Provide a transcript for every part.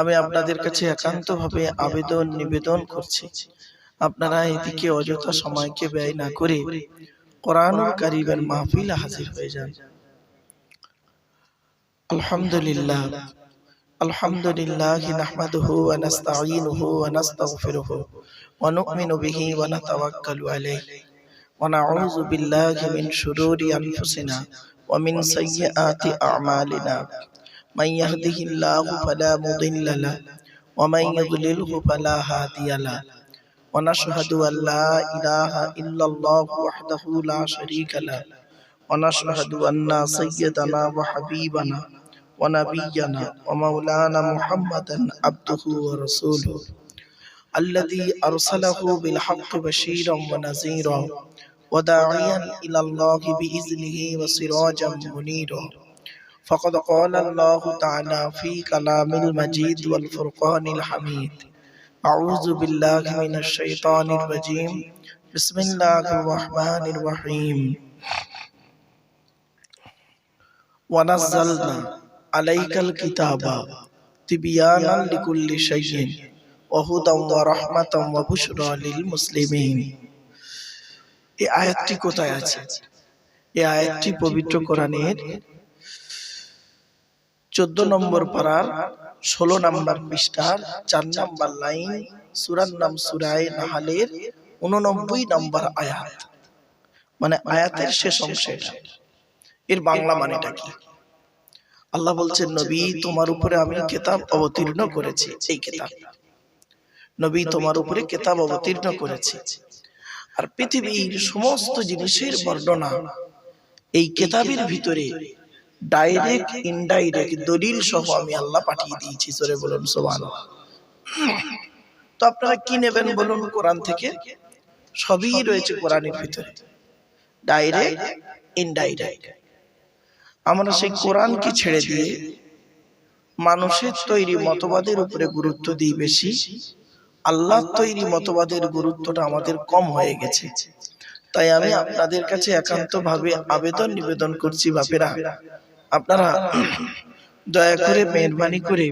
আমি আপনাদের কাছে একান্তভাবে আবেদন নিবেদন করছি। আপনারা এদিকে অযথা সময়কে ব্যয় না করে কোরআনুল কারিমের মাহফিল হাজির হয়ে যান। আলহামদুলিল্লাহ। আলহামদুলিল্লাহ নাহমাদুহু ওয়া নাস্তাঈনুহু ওয়া নাস্তাগফিরুহু ওয়া নু'মিনু বিহি ওয়া নাতাওয়াক্কালু আলাইহি ওয়া নাউযু বিল্লাহি মিন শুরুরি من يهده الله فلا مضل له ومن يضلله فلا هادي له ونشهد أن لا إله إلا الله وحده لا شريك له ونشهد أن سيدنا وحبيبنا ونبينا ومولانا محمدا عبده ورسوله الذي أرسله بالحق بشيرا ونذيرا وداعيا إلى الله بإذنه وسراجا منيرا فقد قال الله تعالى في كلام المجيد والفرقان الحميد أعوذ بالله من الشيطان الرجيم بسم الله الرحمن الرحيم ونزلنا عليك الكتاب تبيانا لكل شيء وهدى ورحمة وبشرى للمسلمين এই আয়াতটি কোথায় আছে এই আয়াতটি পবিত্র কোরআনের চোদ্দ নম্বর পাড়ার ষোলো নম্বর পৃষ্ঠার চার নম্বর লাইন সুরার নাম সুরায় নাহালের উননব্বই নম্বর আয়াত। মানে আয়াতের শেষ অংশ এর বাংলা মানেটা কি? আল্লাহ বলছেন, নবী, তোমার উপরে আমি কেতাব অবতীর্ণ করেছি। এই কেতাব। নবী, তোমার উপরে কেতাব অবতীর্ণ করেছি। আর পৃথিবীর সমস্ত জিনিসের বর্ণনা এই কেতাবের ভিতরে ডাইরেক্ট ইনডাইরেক্ট দলিল সহ আমি আল্লাহ পাঠিয়ে দিয়েছি সরে বলুন সোমান তো আপনারা কি নেবেন বলুন কোরআন থেকে? সবই রয়েছে কোরআনের ভিতরে। ডাইরেক্ট ইনডাইরেক্ট আমরা সেই কোরআনকে ছেড়ে দিয়ে মানুষের তৈরি মতবাদের উপরে গুরুত্ব দিই বেশি আল্লাহ তৈরি মতবাদের গুরুত্বটা আমাদের কম হয়ে গেছে। তাই আমি আপনাদের কাছে একান্ত ভাবে আবেদন নিবেদন করছি বাপেরা। আপনারা দয়া করে মেহরবানি করে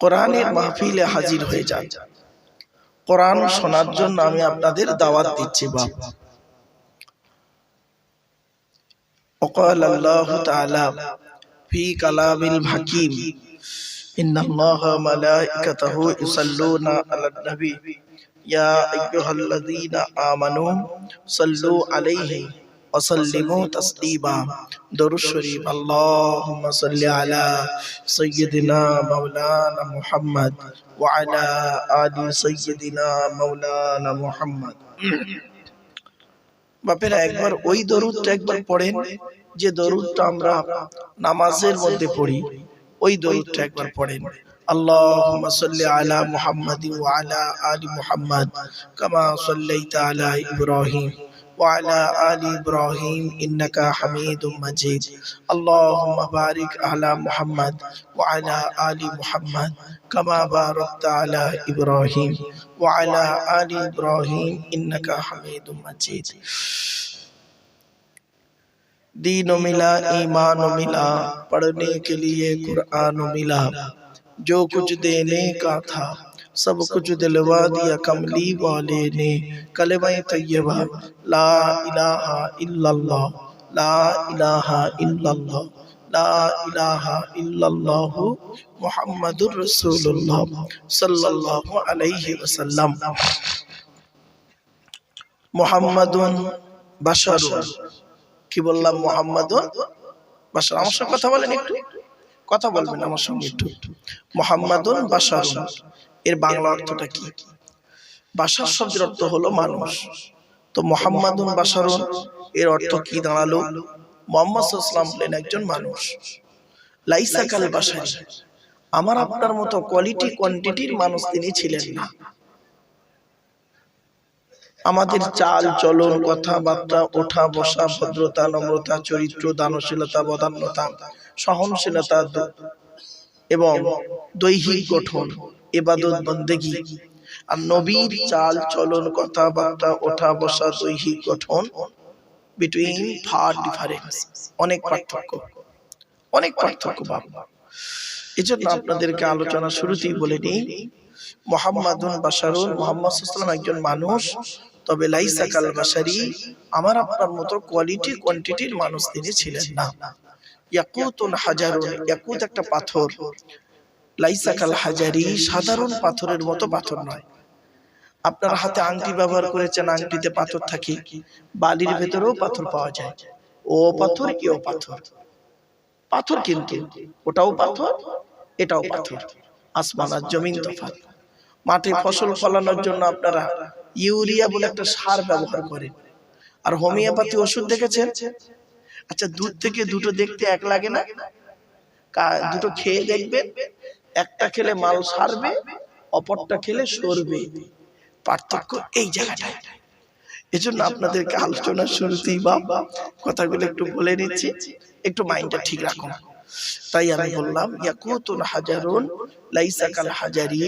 কোরআনের মাহফিলে হাজির হয়ে যান কোরআন শোনার জন্য আমি আপনাদের দাওয়াত দিচ্ছি বাপ وقال الله تعالى في كلام الحكيم إن الله ملائكته يصلون على النبي يا أيها الذين آمنوا صلوا عليه وسلموا تسليما درود الشريف اللهم صل على سيدنا مولانا محمد وعلى آل سيدنا مولانا محمد বাপেরা একবার ওই দরুদটা একবার পড়েন যে দরুদটা আমরা নামাজের মধ্যে পড়ি ওই দরুদটা একবার পড়েন اللهم صل على محمد وعلى آل محمد كما صليت على إبراهيم وعلى آل إبراهيم إنك حميد مجيد. اللهم بارك على محمد وعلى آل محمد كما باركت على إبراهيم وعلى آل إبراهيم إنك حميد مجيد. دین و ملا ایمان و ملا پڑھنے کے لیے قرآن و ملا جو کچھ دینے کا تھا۔ सब कुछ दिलवा दिया कमली वाले ने कलमा तैयबा ला इलाहा इल्लल्लाह ला इलाहा इल्लल्लाह ला इलाहा इल्लल्लाह मुहम्मदुर रसूलुल्लाह सल्लल्लाहु अलैहि वसल्लम মুহাম্মাদুন বাশারুন কি বললাম মুহাম্মাদুন বাশার আমার সঙ্গে কথা বলেন একটু কথা বলবেন আমার সঙ্গে একটু মোহাম্মদুন বাশারুন এর বাংলা অর্থটা কি? বাশার শব্দের অর্থ হলো মানুষ। তো মোহাম্মদুন বাশারুন এর অর্থ কি দাঁড়াল? মোহাম্মদ ইসলাম হলেন একজন মানুষ। লাইসা কাল বাসারি। আমার আপনার মতো কোয়ালিটি কোয়ান্টিটির মানুষ তিনি ছিলেন না। আমাদের চাল চলন কথাবার্তা ওঠা বসা ভদ্রতা নম্রতা চরিত্র দানশীলতা বদান্যতা সহনশীলতা এবং দৈহিক গঠন। এবাদত বন্দেগি। আর নবীর চাল চলন কথাবার্তা, ওঠা বসা, দৈহিক গঠন বিটুইন ফার ডিফারেন্স অনেক পার্থক্য। অনেক পার্থক্য বাবা এজন্য আপনাদেরকে আলোচনা শুরুতেই বলে নিই, মোহাম্মদুন বাশারুন, মোহাম্মদ সাল্লাম একজন মানুষ, তবে লাইসা কাল বাশারি, আমার আপনার মতো কোয়ালিটি কোয়ান্টিটির মানুষ তিনি ছিলেন না। ইয়াকুতুন হাজারুন, ইয়াকুত একটা পাথর। লাইসা কাল হাজারি সাধারণ পাথরের মতো পাথর নয়। আপনার হাতে আংটি ব্যবহার করেছেন আংটিতে পাথর থাকে। বালির ভেতরেও পাথর পাওয়া যায়। ও পাথর এও পাথর? পাথর? কিন্তু। ওটাও পাথর এটাও পাথর। আসমান আর জমিন তফাৎ। মাঠে ফসল ফলানোর জন্য আপনারা ইউরিয়া বলে একটা সার ব্যবহার করেন। আর হোমিওপ্যাথি ওষুধ দেখেছেন? আচ্ছা দুধ থেকে দুটো দেখতে এক লাগে না? কা- দুটো খেয়ে দেখবেন একটা খেলে মাল সারবে অপরটা খেলে সরবে। পার্থক্য এই জায়গাটায়। এজন্য আপনাদেরকে আলোচনা শুরুতেই বা কথাগুলো একটু বলে নিচ্ছি একটু মাইন্ডটা ঠিক রাখুন। তাই আমি বললাম ইয়াকুতুন হাজারুন লাইসা কাল হাজারি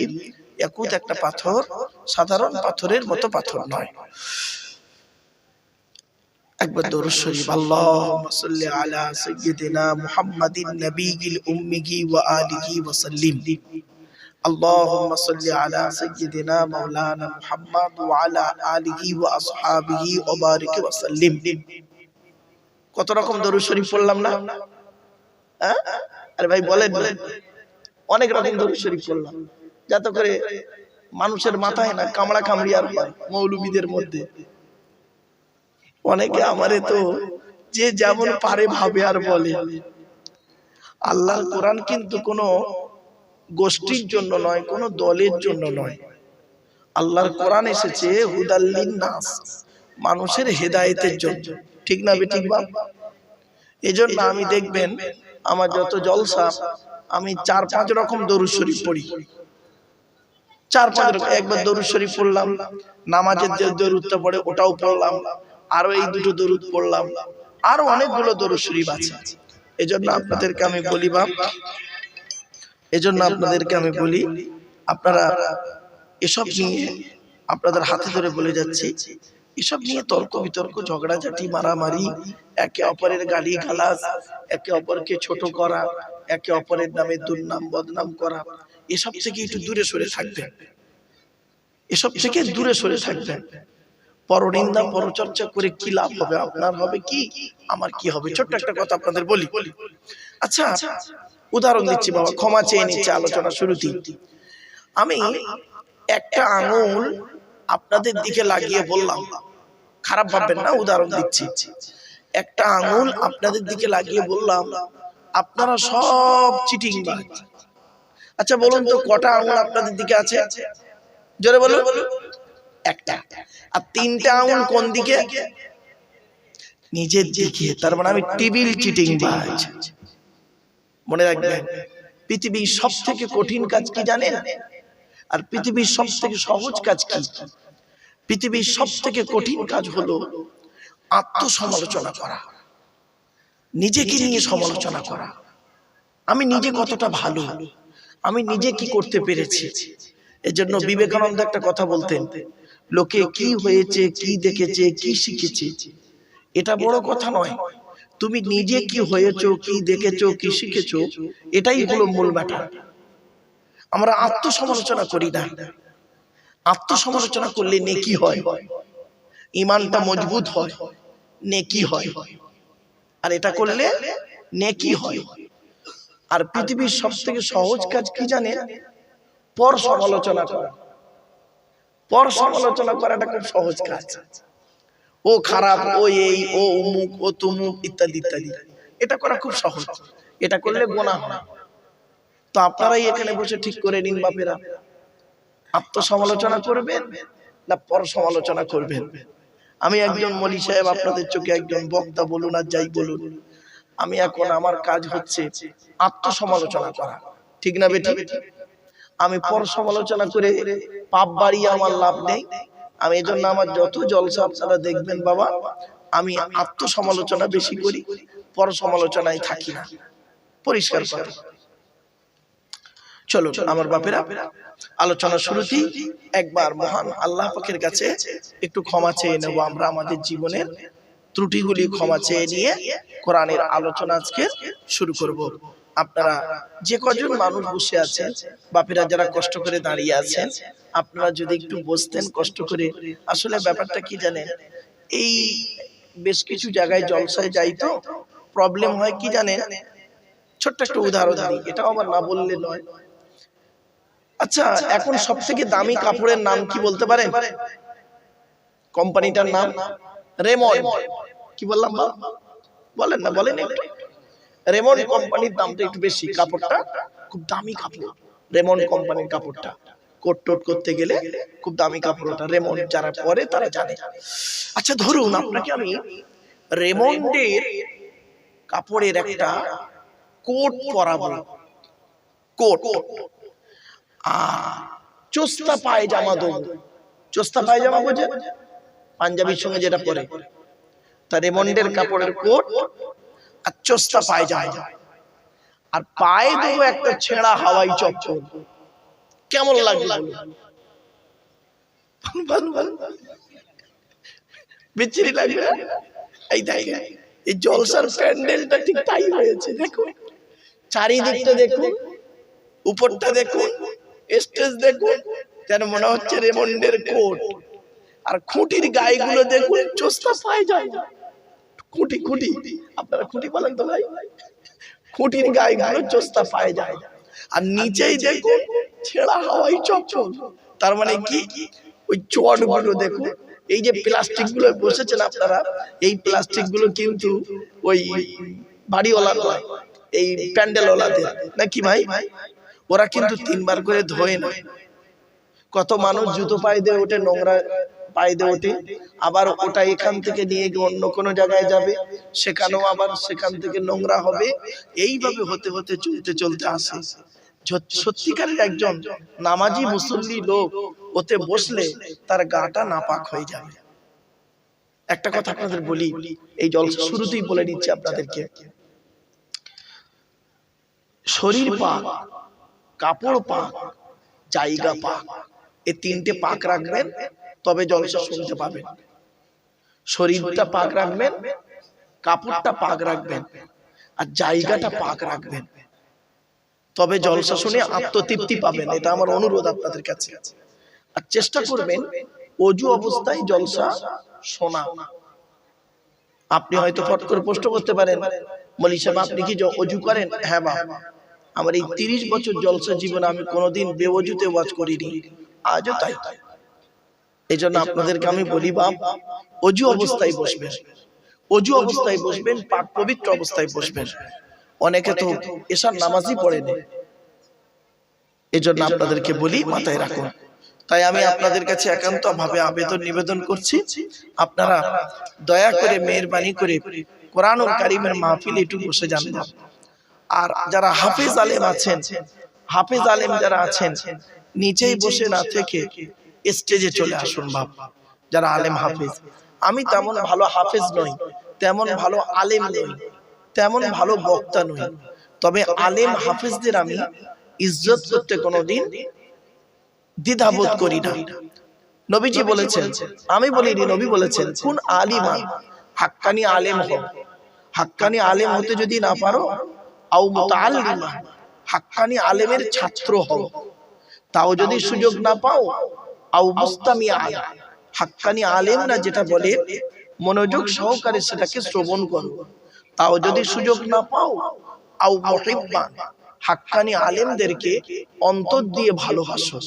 ইয়াকুত একটা পাথর সাধারণ পাথরের মতো পাথর নয়। একবার দরুদ শরীফ আল্লাহুম্মা সাল্লি আলা সাইয়্যিদিনা মুহাম্মাদিন নাবিয়িল উম্মিয়ি ওয়া আলিহি ওয়া সাল্লিম اللهم صل على سيدنا مولانا محمد وعلى آله وأصحابه وبارك وسلم কত রকম দরুদ শরীফ পড়লাম না হ্যাঁ? আরে ভাই বলেন না। অনেক রকম দরুদ শরীফ পড়লাম যাতে করে মানুষের মাথায় না কামড়া কামড়ি আর হয় মৌলবীদের মধ্যে অনেকে আমারে তো যে যেমন পারে ভাবে আর বলে। আল্লাহর কোরআন কিন্তু কোনো গোষ্ঠীর জন্য নয় কোনো দলের জন্য নয়। আল্লাহর কোরআন এসেছে হুদাল্লিন নাস মানুষের হেদায়েতের জন্য। ঠিক না বে ঠিক বা এজন্য আমি দেখবেন আমার যত জলসা আমি চার পাঁচ রকম দরুদ শরীফ পড়ি। চার পাঁচ রকম একবার দরুদ শরীফ পড়লাম নামাজের যে দরুদটা পড়ে ওটাও পড়লাম আরও এই দুটো দরুদ পড়লাম। আরও অনেকগুলো দরুদ শরীফ আছে। এজন্য আপনাদেরকে আমি বলি বাপ, এজন্য আপনাদেরকে আমি বলি, আপনারা এসব নিয়ে আপনাদের হাতে ধরে বলে যাচ্ছি। এসব নিয়ে তর্ক বিতর্ক, ঝগড়াঝাটি, মারামারি, একে অপরের গালি গালাজ, একে অপরকে ছোট করা, একে অপরের নামে দুর্নাম, বদনাম করা, এসব থেকে একটু দূরে সরে থাকবেন। এসব থেকে দূরে সরে থাকবেন। পরনিন্দা পরচর্চা করে কি লাভ হবে? আপনার হবে কি? আমার কি হবে? ছোট্ট একটা কথা আপনাদের বলি। আচ্ছা উদাহরণ দিচ্ছি বাবা ক্ষমা চেয়ে নিচ্ছে আলোচনা শুরুতেই। আমি একটা আঙুল আপনাদের দিকে লাগিয়ে বললাম। খারাপ ভাববেন না উদাহরণ দিচ্ছি। একটা আঙুল আপনাদের দিকে লাগিয়ে বললাম। আপনারা সব চিটিং আচ্ছা বলুন তো কটা আঙুল আপনাদের দিকে আছে? জোরে বলুন। একটা। আর তিনটা আঙুল কোন দিকে? নিজের দিকে তার মানে আমি টিবিল চিটিং বাজ মনে রাখবেন পৃথিবীর সব থেকে কঠিন কাজ কি জানেন? আর পৃথিবীর সব থেকে সহজ কাজ কি? পৃথিবীর সব থেকে কঠিন কাজ হলো আত্মসমালোচনা করা। নিজেকে নিয়ে সমালোচনা করা। আমি নিজে কতটা ভালো? আমি নিজে কি করতে পেরেছি? এজন্য বিবেকানন্দ একটা কথা বলতেন লোকে কি হয়েছে কি দেখেছে কি শিখেছে? এটা বড় কথা নয়। তুমি নিজে কি হয়েছো কি দেখেছ কি শিখেছো এটাই হলো মূল ম্যাটার আমরা আত্মসমালোচনা করি না। আত্মসমালোচনা করলে নেকি হয়। ইমানটা মজবুত হয়। নেকি হয়। আর এটা করলে নেকি হয়। আর পৃথিবীর সব থেকে সহজ কাজ কি জানে পর সমালোচনা করা। পর সমালোচনা করাটা খুব সহজ কাজ। ও খারাপ, ও এই, ও উমুক ও তুমুক, ইত্যাদি ইত্যাদি। এটা করা খুব সহজ। এটা করলে গোনা হয়। তো আপনারাই এখানে বসে ঠিক করে নিন বাপেরা। আত্মসমালোচনা করবেন না পর সমালোচনা করবেন? আমি একজন মলি সাহেব, আপনাদের চোখে একজন বক্তা বলুন আর যাই বলুন। আমি এখন আমার কাজ হচ্ছে আত্মসমালোচনা করা। ঠিক না বেটি আমি পর সমালোচনা করে পাপ বাড়িয়ে আমার লাভ নেই। আমি এজন্য আমার যত জলসা আপনারা দেখবেন বাবা আমি আত্মসমালোচনা বেশি করি পর সমালোচনায় থাকি না। পরিষ্কার করে চলো আমার বাপেরা আলোচনা শুরুতেই একবার মহান আল্লাহ পাকের কাছে একটু ক্ষমা চেয়ে নেব আমরা আমাদের জীবনের ত্রুটিগুলি ক্ষমা চেয়ে নিয়ে কোরআনের আলোচনা আজকে শুরু করব। আপনারা যে কজন মানুষ বসে আছেন বাপেরা যারা কষ্ট করে দাঁড়িয়ে আছেন, আপনারা যদি একটু বসতেন কষ্ট করে। আসলে ব্যাপারটা কি জানেন? এই বেশ কিছু জায়গায় জলসায় যাই তো প্রবলেম হয় কি জানেন? ছোট্ট একটা উদাহরণ দিই, এটাও আবার না বললে নয়। আচ্ছা এখন সব থেকে দামি কাপড়ের নাম কি বলতে পারেন? কোম্পানিটার নাম রেমন। কি বললাম? বলেন না, বলেন একটু। রেমন কোম্পানির দামটা একটু বেশি কাপড়টা খুব দামি কাপড়। রেমন কোম্পানির কাপড়টা কোট টোট করতে গেলে খুব দামি কাপড় ওটা রেমন যারা পরে তারা জানে। আচ্ছা ধরুন আপনাকে আমি রেমন্ডের কাপড়ের একটা কোট পরাবো। কোট। আর চোস্তা পায়জামা দেবো চোস্তা পায়জামা বোঝেন? পাঞ্জাবির সঙ্গে যেটা পরে। তা রেমন্ডের কাপড়ের কোট আর চোস্তা পায়জামা আর পায়ে দেবো একটা ছেঁড়া হাওয়াই চপ্পল। কেমন ভালো। বিচ্ছিরি লাগবে? এই দেখেন, এই জলসার প্যান্ডেলটা ঠিক তাই হয়েছে চারিদিকটা দেখুন, উপরটা দেখুন, স্টেজ দেখুন, যেন মনে হচ্ছে রেমন্ডের কোট। আর খুঁটির গায়েগুলো দেখুন চোস্তা পায়ে যায়। খুঁটি খুঁটি। আপনারা খুঁটি বলেন তো ভাই। খুঁটির গায়েগুলো চোস্তা পায়ে যায়। আর নিচেই দেখুন ছেঁড়া হাওয়াই চপ্পল। তার মানে কি? ওই চটগুলো দেখুন। এই যে প্লাস্টিকগুলো বসেছেন আপনারা এই প্লাস্টিকগুলো কিন্তু ওই বাড়িওয়ালা নয় এই প্যান্ডেল ওলাদের নাকি ভাই? ওরা কিন্তু তিনবার করে ধোয় না। কত মানুষ জুতো পায়ে দিয়ে ওঠে নোংরা পায়ে ওঠে আবার ওটা এখান থেকে নিয়ে গিয়ে অন্য কোনো জায়গায় যাবে, সেখানেও আবার সেখান থেকে নোংরা হবে। এইভাবে হতে হতে চলতে চলতে আসে। সত্যিকারের একজন নামাজি মুসল্লি লোক ওতে বসলে তার গাটা নাপাক হয়ে যাবে। একটা কথা আপনাদের বলি, এই জল শুরুতেই বলে দিচ্ছি আপনাদেরকে। শরীর পাক, কাপড় পাক, জায়গা পাক এই তিনটে পাক রাখবেন তবে জলসা শুনতে পাবেন। শরীরটা পাক রাখবেন, কাপড়টা পাক রাখবেন, আর জায়গাটা পাক রাখবেন। তবে জলসা শুনে আত্মতৃপ্তি পাবেন, এটা আমার অনুরোধ আপনাদের কাছে। আর চেষ্টা করবেন অজু অবস্থায় জলসা শোনা। আপনি হয়তো ফট করে প্রশ্ন করতে পারেন বলি সাহেব, আপনি কি অজু করেন? হ্যাঁ বা আমার এই তিরিশ বছর জলসা জীবনে আমি কোনোদিন বেওজুতে ওয়াজ করিনি। আজও তাই তাই। এই জন্য আপনাদেরকে আমি বলি বাপ অজু অবস্থায় বসবেন। অজু অবস্থায় বসবেন পাক পবিত্র অবস্থায় বসবেন। অনেকে তো এসার নামাজই পড়েনি। এই জন্য আপনাদেরকে বলি মাথায় রাখুন। তাই আমি আপনাদের কাছে একান্ত ভাবে আবেদন নিবেদন করছি। আপনারা দয়া করে মেহরবানি করে কোরআন কারিমের মাহফিল একটু বসে যান। আর যারা হাফেজ আলেম আছেন হাফেজ আলেম যারা আছেন নিচেই বসে না থেকে স্টেজে চলে আসুন বাপ যারা আলেম হাফেজ। আমি তেমন ভালো হাফেজ নই তেমন ভালো আলেম নই তেমন ভালো বক্তা নই। তবে আলেম হাফেজদের আমি ইজ্জত করতে কোনোদিন দ্বিধাবোধ করি না। নবীজি বলেছেন আমি বলিনি নবী বলেছেন কোন আলিমান হাক্কানি আলেম হও। হাক্কানি আলেম হতে যদি না পারো আও মুতাআল্লিমান হাক্কানি আলেমের ছাত্র হও। তাও যদি সুযোগ না পাও আও মুস্তামিয়া হাক্কানি আলেম না যেটা বলে, মনোযোগ সহকারে সেটাকে শ্রবণ করো। তাও যদি সুযোগ না পাও, আও মুহিব্বান। হাক্কানি আলেমদেরকে অন্তর দিয়ে ভালোবাসো।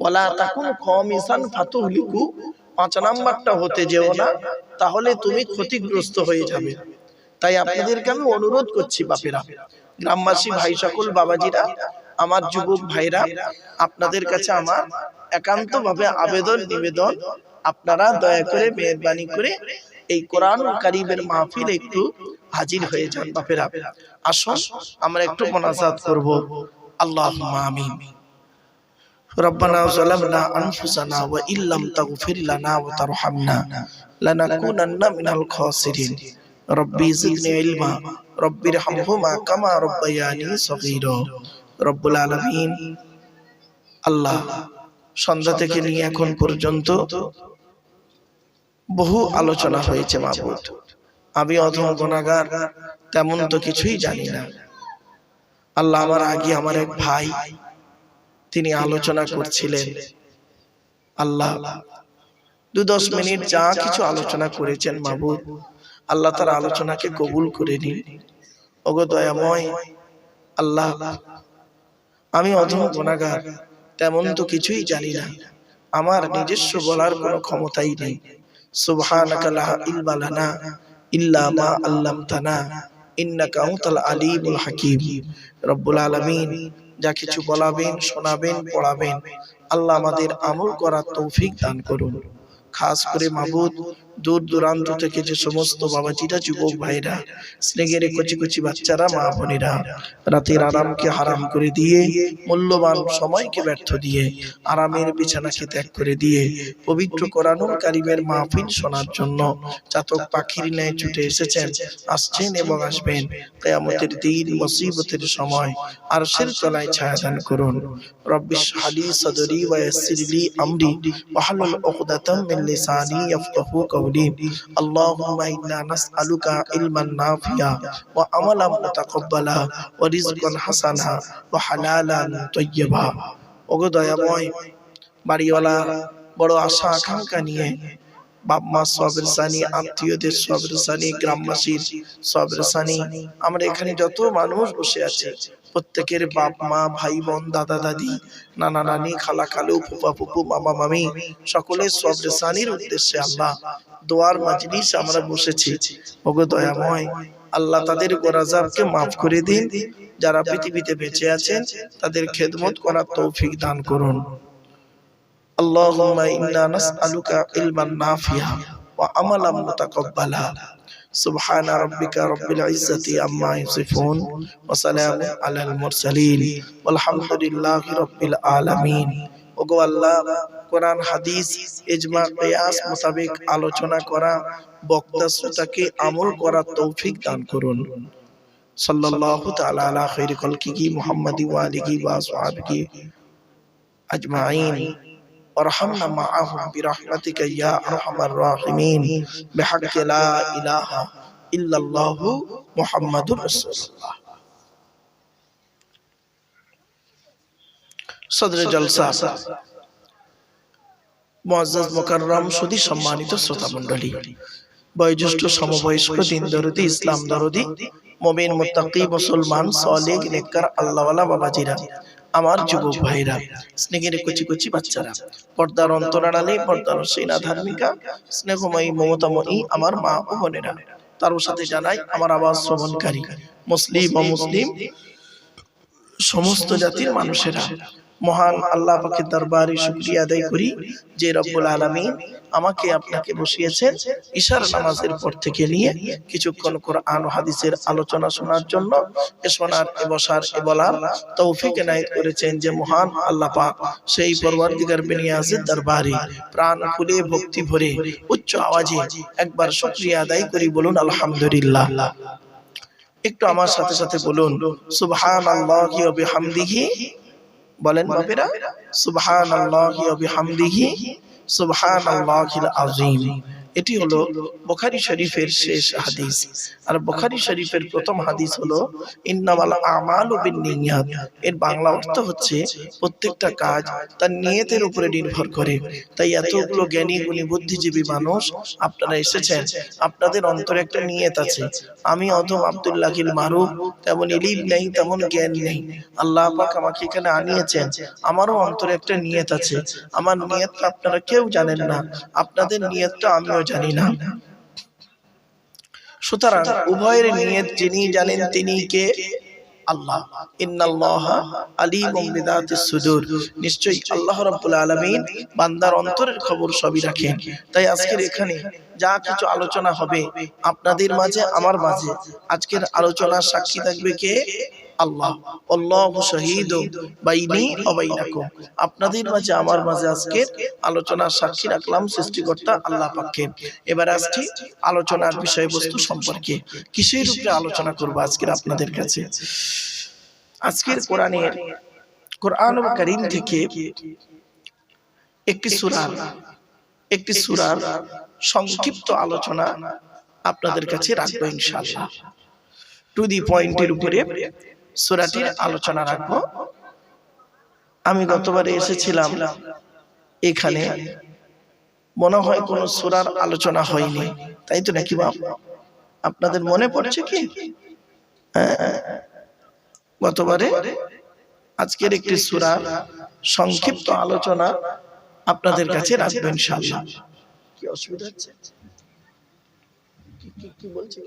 ওয়ালা তাকুন কমিসান ফাতুহলিকু। পাঁচ নাম্বারটা হতে যেও না, তাহলে তুমি ক্ষতিগ্রস্ত হয়ে যাবে। তাই আপনাদেরকে আমি অনুরোধ করছি বাপেরা গ্রামবাসী ভাই সকল বাবাজিরা আমার যুবক ভাইরা আপনাদের কাছে আমার একান্ত ভাবে আবেদন নিবেদন আপনারা দয়া করে মেহরবানি করে এই কোরআন কারিমের মাহফিল একটু হাজির হয়ে যান বাপেরা আসুন আমরা একটু মোনাজাত করব আল্লাহ আমিন ربنا ظلمنا أنفسنا وإن لم تغفر لنا وترحمنا لنكونن من الخاسرين রব্বি জিদনি ইলমা রব্বির হামহুমা কামা রব্বায়ানি সগীর রব্বুল আলামিন আল্লাহ, সন্ধ্যা থেকে নিয়ে এখন পর্যন্ত বহু আলোচনা হয়েছে মাহবুদ। আমি অধম গোনাগার তেমন তো কিছুই জানি না। আল্লাহ আমার আগে আমার এক ভাই, তিনি আলোচনা করছিলেন। আল্লাহ, দু দশ মিনিট যা কিছু আলোচনা করেছেন মাহবুদ আল্লাহ তার আলোচনাকে কবুল করে নিন। ওগো দয়াময় আল্লাহ আমি অধম গুণাগার তেমন তো কিছুই জানি না। আমার নিজস্ব বলার কোনো ক্ষমতাই নেই। সুবহানাকা লা ইলমা লানা ইল্লা মা আল্লামতানা। ইন্নাকা আনতাল আলিমুল হাকিম। রব্বুল আলামিন যা কিছু বলাবেন শোনাবেন পড়াবেন। আল্লাহ আমাদের আমল করার তৌফিক দান করুন। খাস করে মাবুদ দূর দূরান্ত থেকে যে সমস্ত বাবাজিরা যুবক ভাইরা, স্নেহের কচি কচি বাচ্চারা, মা বোনেরা, রাতের আরামকে হারাম করে দিয়ে, মূল্যবান সময়কে ব্যর্থ দিয়ে, আরামের বিছানাকে ত্যাগ করে দিয়ে, পবিত্র কোরআনুল কারিমের মাহফিল শোনার জন্য চাতক পাখির ন্যায় ছুটে এসেছেন, আসছেন এবং আসবেন। কেয়ামতের দিন মুসিবতের সময় আরশের তলায় ছায়াদান করুন। রব্বিশ হালি সদরি ওয়া ইয়াসসিরলি আমরি ওয়াহলুল উকদাতাম মিন লিসানি ইয়াফকাহু কওলি اللهم إنا نسألك ইলমান নাফিয়া وعملا متقبلا ورزقا حسنا وحلالا طيبا ওগো দয়াময় বাড়িওয়ালা, বড় আশা আকাঙ্ক্ষা নিয়ে বাপ মা সবের সানি, আত্মীয়দের সবের সানি, গ্রামবাসীর সবের সানি। আমরা এখানে যত মানুষ বসে আছে, প্রত্যেকের বাপ, মা, ভাই, বোন, দাদা, দাদি, নানা, নানি, খালা, খালু ফুপা ফুপু, মামা, মামি, সকলের সবের সানির উদ্দেশ্যে আল্লাহ দোয়ার মাজলিস আমরা বসেছি। ওগো দয়াময়, আল্লাহ তাদের গোরাজাবকে মাফ করে দিন। যারা পৃথিবীতে বেঁচে আছেন, তাদের খেদমত করার তৌফিক দান করুন। اللهم إنا نسألك علما نافعا وعملا متقبلا سبحان ربك رب العزة عما يصفون وسلام على المرسلين والحمد لله رب العالمين ওগো আল্লাহ কোরআন হাদিস ইজমা কিয়াস মোতাবেক আলোচনা করা বক্তা শ্রোতাকে আমল করার তৌফিক দান করুন সাল্লাল্লাহু তাআলা আলা খাইরি খালকিহি মুহাম্মাদি ওয়া আলিহি ওয়া আসহাবিহি আজমাইন وارحمنا معهم برحمتك يا ارحم الراحمين بحق لا اله الا الله محمد رسول الله صدر জলসা মুআজ্জাজ মুকাররম সুধী সম্মানিত শ্রোতা মণ্ডলী বয়োজ্যেষ্ঠ সমবয়স্ক দিন দরদি ইসলাম দরদি মুমিন মুত্তাকি মুসলমান সালেহ নেককার আল্লাহওয়ালা বাবাজিরা আমার যুবক ভাইরা স্নেহের কচি কচি বাচ্চারা পর্দার অন্তরাড়ালে পর্দার সেনা ধার্মিকা স্নেহময়ী মমতাময়ী আমার মা ও বোনেরা। তার সাথে জানাই আমার আওয়াজ শ্রবণকারী মুসলিম ও মুসলিম সমস্ত জাতির মানুষেরা। মহান আল্লাহ পাকের দরবারে শুকরিয়া আদায় করি যে রব্বুল আলামিন আমাকে আপনাকে বসিয়েছেন ঈশার নামাজের পর থেকে নিয়ে কিছুক্ষণ কোরআন হাদিসের আলোচনা শোনার জন্য এ শোনার, এ বসার, এ বলার তৌফিক এনায়েত করেছেন যে মহান আল্লাহ পাক সেই পরওয়ারদিগার বেনিয়াজের দরবারে প্রাণ খুলে ভক্তি ভরে উচ্চ আওয়াজে একবার শুকরিয়া আদায় করি বলুন আলহামদুলিল্লাহ। একটু আমার সাথে সাথে বলুন, সুবহানাল্লাহি ওয়া বিহামদিহি। বলেন বাপেরা সুবহানাল্লাহি ওয়া বিহামদিহি সুবহানাল্লাহিল আযীম। এটি হলো বুখারী শরীফের শেষ হাদিস। আর বুখারী শরীফের প্রথম হাদিস হলো, ইন্নামাল আমালু বিন্নিয়াত। এর বাংলা অর্থ হচ্ছে, প্রত্যেকটা কাজ তার নিয়তের উপরে নির্ভর করে। তাই এতগুলো জ্ঞানী, গুণী, বুদ্ধিজীবী মানুষ আপনারা এসেছেন, আপনাদের অন্তরে একটা নিয়ত আছে। আমি অধম আব্দুল্লাহিল মারুফ, তেমন ইলিম নেই, তেমন জ্ঞান নেই। আল্লাহ পাক আমাকে এখানে আনিয়েছেন, আমারও অন্তরে একটা নিয়ত আছে। আমার নিয়তটা আপনারা কেউ জানেন না। আপনাদের নিয়তটা আমিও জানি না। সুতরাং উভয়ের নিয়ত যিনি জানেন তিনি কে? আল্লাহ। ইন্নাল্লাহ বিদাতিস সুদূর। নিশ্চয়ই আল্লাহ রাব্বুল আলামিন বান্দার অন্তরের খবর সবই রাখেন। তাই আজকের এখানে যা কিছু আলোচনা হবে আপনাদের মাঝে আমার মাঝে। আজকের আলোচনার সাক্ষী থাকবে কে? আল্লাহ। আল্লাহু শাহীদু বাইনি ওয়া আপনাদের মাঝে, আমার মাঝে আজকের আলোচনার সাক্ষী রাখলাম সৃষ্টিকর্তা আল্লাহ পাককে এবার আসছি আলোচনার বিষয়বস্তু সম্পর্কে। কিসের উপরে আলোচনা করব আজকের আপনাদের কাছে? আজকের কোরআনের কোরআন করিম থেকে একটি সূরার একটি সূরার সংক্ষিপ্ত আলোচনা আপনাদের কাছে রাখব ইনশাআল্লাহ। টু দি পয়েন্টের উপরে সুরাটির আলোচনা রাখব। আমি গতবারে এসেছিলাম। এখানে মনে হয় কোনো সুরার আলোচনা হয়নি। তাই তো নাকি বাপ? আপনাদের মনে পড়ছে কি? হ্যাঁ। গতবারে আজকের একটি সুরার সংক্ষিপ্ত আলোচনা আপনাদের কাছে রাখবেন ইনশাআল্লাহ। কি অসুবিধা হচ্ছে? কি বলছে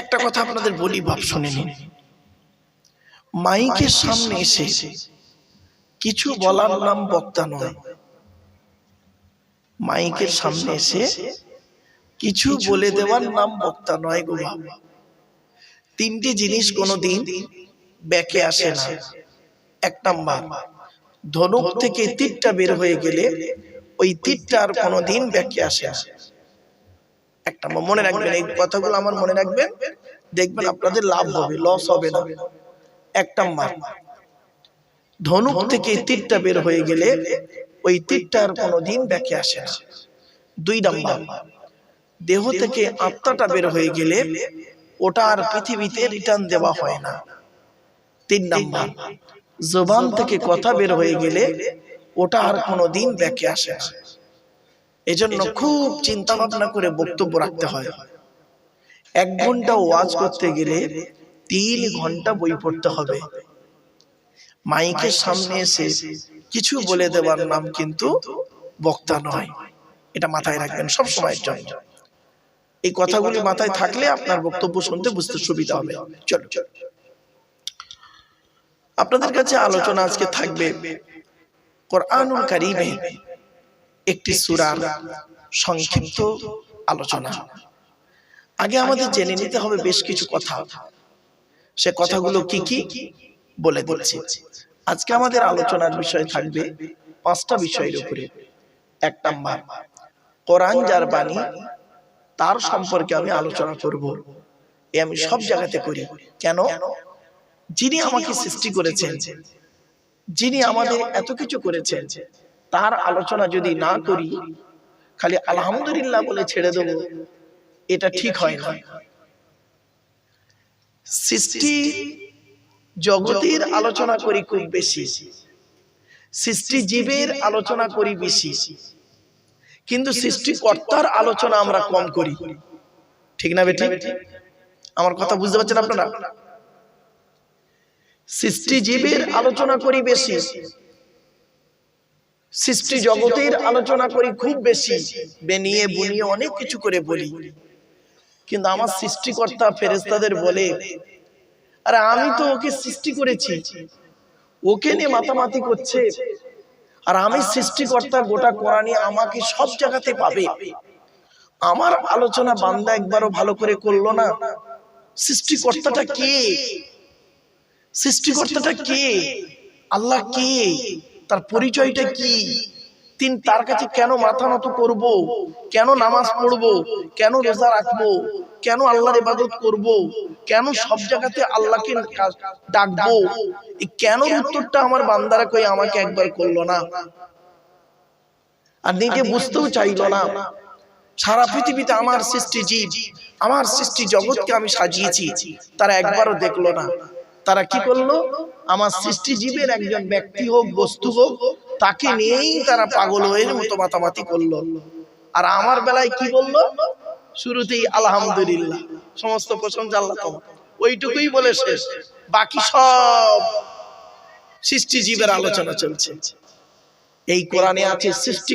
একটা কথা আপনাদের বলি বাপ শুনে নিন। মাইকের সামনে এসে কিছু বলার নাম বক্তা নয়। মাইকের সামনে এসে কিছু বলে দেওয়ার নাম বক্তা নয় গো বাবা তিনটি জিনিস কোনোদিন ব্যাকে আসে না। এক নাম্বার ধনুক থেকে তীরটা বের হয়ে গেলে ওই তীরটা আর কোনোদিন ব্যাকে আসে না এক নাম্বার মনে রাখবেন এই কথাগুলো আমার মনে রাখবেন দেখবেন আপনাদের লাভ হবে লস হবে না। এক নাম্বার ধনুক থেকে তীরটা বের হয়ে গেলে ওই তীরটা আর কোনোদিন ব্যাকে আসে না। দুই নাম্বার। দেহ থেকে আত্মাটা বের হয়ে গেলে ওটা আর পৃথিবীতে রিটার্ন দেওয়া হয় না। তিন নাম্বার। জবান থেকে কথা বের হয়ে গেলে ওটা আর কোনো দিন ব্যাকে আসে না। এজন্য খুব চিন্তা ভাবনা করে বক্তব্য রাখতে হয়। এক ঘণ্টা ওয়াজ করতে গেলে তিন ঘণ্টা বই পড়তে হবে। মাইকের সামনে এসে কিছু বলে দেওয়ার নাম কিন্তু বক্তা নয়। এটা মাথায় রাখবেন সব সময়ের জন্য। এই কথাগুলি মাথায় থাকলে আপনার বক্তব্য শুনতে বুঝতে সুবিধা হবে। চলো। চলো। আপনাদের কাছে আলোচনা আজকে থাকবে কোরআনুল কারিমে একটি সূরার সংক্ষিপ্ত আলোচনা। আগে আমাদের জেনে নিতে হবে বেশ কিছু কথা। সে কথাগুলো কি কি বলে দিচ্ছি। আজকে আমাদের আলোচনার বিষয় থাকবে পাঁচটা বিষয়ের উপরে। এক নাম্বার কোরআন যার বাণী তার সম্পর্কে আমি আলোচনা করব। এ আমি সব জায়গাতে করি। কেন? যিনি আমাকে সৃষ্টি করেছেন যিনি আমাদের এত কিছু করেছেন তার আলোচনা যদি না করি খালি আলহামদুলিল্লাহ বলে ছেড়ে দেব এটা ঠিক হয় না। সৃষ্টি জগতের আলোচনা করি খুব বেশি। সৃষ্টি জীবের আলোচনা করি বেশি। কিন্তু সৃষ্টিকর্তার আলোচনা আমরা কম করি। ঠিক না বেটি? আমার কথা বুঝতে পারছেন আপনারা? সৃষ্টি জীবের আলোচনা করি বেশি। সৃষ্টি জগতের আলোচনা করি খুব বেশি। বেনিয়ে, বুনিয়ে অনেক কিছু করে বলি। কিন্তু আমার সৃষ্টিকর্তা ফেরেস্তাদের বলে, আরে আমি তো ওকে সৃষ্টি করেছি। ওকে নিয়ে মাতামাতি করছে। আর আমি সৃষ্টিকর্তা গোটা কোরআনি আমাকে সব জায়গাতে পাবে। আমার আলোচনা বান্দা একবারও ভালো করে করল না। সৃষ্টিকর্তাটা কে? সৃষ্টিকর্তাটা কে? আল্লাহ কে? তার পরিচয়টা কি? তিন তার কাছে কেন মাথা নত করব? কেন নামাজ পড়ব? কেন রোজা রাখব? কেন আল্লাহর ইবাদত করব? কেন সব জায়গাতে আল্লাহকে ডাকবো? এই কেন উত্তরটা আমার বান্দারা কই আমাকে একবার করল না। আর নিজে বুঝতেও চাইলো না। সারা পৃথিবীতে আমার সৃষ্টি জীব আমার সৃষ্টি জগৎকে আমি সাজিয়েছি তারা একবারও দেখল না। তারা কি করল? আমার সৃষ্টি জীবের একজন ব্যক্তি হোক বস্তু হোক তাকে নিয়েই তারা পাগল হয়ে মতো মাতামাতি করল। আর আমার বেলায় কি বলল? শুরুতেই আলহামদুলিল্লাহ। সমস্ত প্রশংসা আল্লাহ ওইটুকুই বলে শেষ। বাকি সব সৃষ্টিজীবের আলোচনা চলছে। এই কোরআনে আছে সৃষ্টি